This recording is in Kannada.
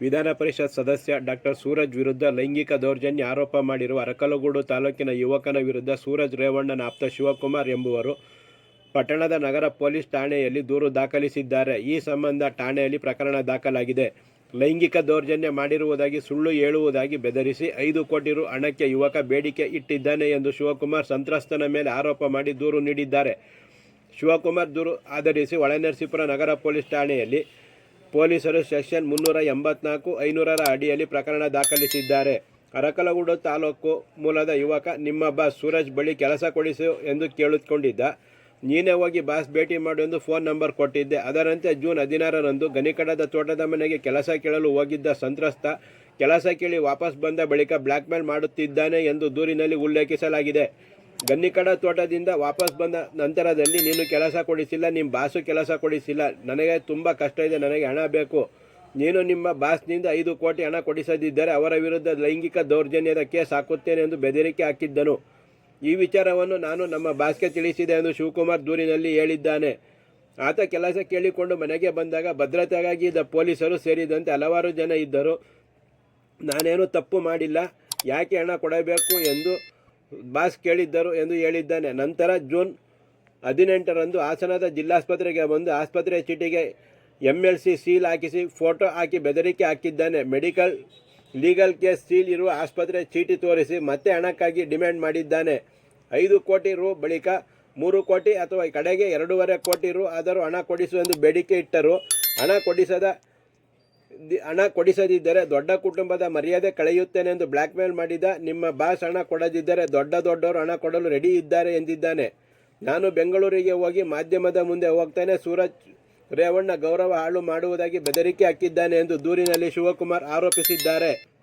ವಿಧಾನ ಪರಿಷತ್ ಸದಸ್ಯ ಡಾಕ್ಟರ್ ಸೂರಜ್ ವಿರುದ್ಧ ಲೈಂಗಿಕ ದೌರ್ಜನ್ಯ ಆರೋಪ ಮಾಡಿರುವ ಅರಕಲಗೂಡು ತಾಲೂಕಿನ ಯುವಕನ ವಿರುದ್ಧ ಸೂರಜ್ ರೇವಣ್ಣನ ಆಪ್ತ ಶಿವಕುಮಾರ್ ಎಂಬುವರು ಪಟ್ಟಣದ ನಗರ ಪೊಲೀಸ್ ಠಾಣೆಯಲ್ಲಿ ದೂರು ದಾಖಲಿಸಿದ್ದಾರೆ. ಈ ಸಂಬಂಧ ಠಾಣೆಯಲ್ಲಿ ಪ್ರಕರಣ ದಾಖಲಾಗಿದೆ. ಲೈಂಗಿಕ ದೌರ್ಜನ್ಯ ಮಾಡಿರುವುದಾಗಿ ಸುಳ್ಳು ಹೇಳುವುದಾಗಿ ಬೆದರಿಸಿ ಐದು ಕೋಟಿ ರು ಹಣಕ್ಕೆ ಯುವಕ ಬೇಡಿಕೆ ಇಟ್ಟಿದ್ದಾನೆ ಎಂದು ಶಿವಕುಮಾರ್ ಸಂತ್ರಸ್ತನ ಮೇಲೆ ಆರೋಪ ಮಾಡಿ ದೂರು ನೀಡಿದ್ದಾರೆ. ಶಿವಕುಮಾರ್ ದೂರು ಆಧರಿಸಿ ಒಳನರಸೀಪುರ ನಗರ ಪೊಲೀಸ್ ಠಾಣೆಯಲ್ಲಿ ಪೊಲೀಸರು ಸೆಕ್ಷನ್ ಮುನ್ನೂರ ಎಂಬತ್ನಾಲ್ಕು, ಐನೂರರ ಅಡಿಯಲ್ಲಿ ಪ್ರಕರಣ ದಾಖಲಿಸಿದ್ದಾರೆ. ಅರಕಲಗೂಡು ತಾಲೂಕು ಮೂಲದ ಯುವಕ ನಿಮ್ಮ ಬಾಸ್ ಸೂರಜ್ ಬಳಿ ಕೆಲಸ ಕೊಡಿಸು ಎಂದು ಕೇಳಿಕೊಂಡಿದ್ದ. ನೀನೇ ಹೋಗಿ ಬಾಸ್ ಭೇಟಿ ಮಾಡು ಎಂದು ಫೋನ್ ನಂಬರ್ ಕೊಟ್ಟಿದ್ದೆ. ಅದರಂತೆ ಜೂನ್ ಹದಿನಾರರಂದು ಗನಿಕಡದ ತೋಟದ ಮನೆಗೆ ಕೆಲಸ ಕೇಳಲು ಹೋಗಿದ್ದ ಸಂತ್ರಸ್ತ ಕೆಲಸ ಕೇಳಿ ವಾಪಸ್ ಬಂದ ಬಳಿಕ ಬ್ಲ್ಯಾಕ್ಮೇಲ್ ಮಾಡುತ್ತಿದ್ದಾನೆ ಎಂದು ದೂರಿನಲ್ಲಿ ಉಲ್ಲೇಖಿಸಲಾಗಿದೆ. ಗನ್ನಿಕಡ ತೋಟದಿಂದ ವಾಪಸ್ ಬಂದ ನಂತರದಲ್ಲಿ ನೀನು ಕೆಲಸ ಕೊಡಿಸಿಲ್ಲ ನಿಮ್ಮ ಬಾಸು ಕೆಲಸ ಕೊಡಿಸಿಲ್ಲ. ನನಗೆ ತುಂಬ ಕಷ್ಟ ಇದೆ, ನನಗೆ ಹಣ ಬೇಕು. ನೀನು ನಿಮ್ಮ ಬಾಸ್ನಿಂದ ಐದು ಕೋಟಿ ಹಣ ಕೊಡಿಸದಿದ್ದರೆ ಅವರ ವಿರುದ್ಧ ಲೈಂಗಿಕ ದೌರ್ಜನ್ಯದ ಕೇಸ್ ಹಾಕುತ್ತೇನೆ ಎಂದು ಬೆದರಿಕೆ ಹಾಕಿದ್ದನು. ಈ ವಿಚಾರವನ್ನು ನಾನು ನಮ್ಮ ಬಾಸ್ಗೆ ತಿಳಿಸಿದೆ ಎಂದು ಶಿವಕುಮಾರ್ ದೂರಿನಲ್ಲಿ ಹೇಳಿದ್ದಾನೆ. ಆತ ಕೆಲಸ ಕೇಳಿಕೊಂಡು ಮನೆಗೆ ಬಂದಾಗ ಭದ್ರತೆಗಾಗಿ ಇದ್ದ ಪೊಲೀಸರು ಸೇರಿದಂತೆ ಹಲವಾರು ಜನ ಇದ್ದರು. ನಾನೇನು ತಪ್ಪು ಮಾಡಿಲ್ಲ, ಯಾಕೆ ಹಣ ಕೊಡಬೇಕು ಎಂದು ಬಾಸ್ ಕೇಳಿದ್ದರು ಎಂದು ಹೇಳಿದ್ದಾನೆ. ನಂತರ ಜೂನ್ ಹದಿನೆಂಟರಂದು ಹಾಸನದ ಜಿಲ್ಲಾಸ್ಪತ್ರೆಗೆ ಬಂದು ಆಸ್ಪತ್ರೆ ಚೀಟಿಗೆ ಎಂ ಎಲ್ ಸಿ ಸೀಲ್ ಹಾಕಿಸಿ ಫೋಟೋ ಹಾಕಿ ಬೆದರಿಕೆ ಹಾಕಿದ್ದಾನೆ. ಮೆಡಿಕಲ್, ಲೀಗಲ್ ಕೇಸ್ ಸೀಲ್ ಇರುವ ಆಸ್ಪತ್ರೆ ಚೀಟಿ ತೋರಿಸಿ ಮತ್ತೆ ಹಣಕ್ಕಾಗಿ ಡಿಮ್ಯಾಂಡ್ ಮಾಡಿದ್ದಾನೆ. ಐದು ಕೋಟಿ ರು ಬಳಿಕ ಮೂರು ಕೋಟಿ ಅಥವಾ ಕಡೆಗೆ ಎರಡೂವರೆ ಕೋಟಿ ರು ಆದರೂ ಹಣ ಕೊಡಿಸು ಎಂದು ಬೇಡಿಕೆ ಇಟ್ಟರು. ಹಣ ಕೊಡಿಸದ ಹಣ ಕೊಡಿಸದಿದ್ದರೆ ದೊಡ್ಡ ಕುಟುಂಬದ ಮರ್ಯಾದೆ ಕಳೆಯುತ್ತೇನೆ ಎಂದು ಬ್ಲ್ಯಾಕ್ಮೇಲ್ ಮಾಡಿದ, ನಿಮ್ಮ ಬಾಸ್ ಹಣ ಕೊಡದಿದ್ದರೆ ದೊಡ್ಡ ದೊಡ್ಡವರು ಹಣ ಕೊಡಲು ರೆಡಿ ಇದ್ದಾರೆ ಎಂದಿದ್ದಾನೆ. ನಾನು ಬೆಂಗಳೂರಿಗೆ ಹೋಗಿ ಮಾಧ್ಯಮದ ಮುಂದೆ ಹೋಗ್ತೇನೆ. ಸೂರಜ್ ರೇವಣ್ಣ ಗೌರವ ಹಾಳು ಮಾಡುವುದಾಗಿ ಬೆದರಿಕೆ ಹಾಕಿದ್ದಾನೆ ಎಂದು ದೂರಿನಲ್ಲಿ ಶಿವಕುಮಾರ್ ಆರೋಪಿಸಿದ್ದಾರೆ.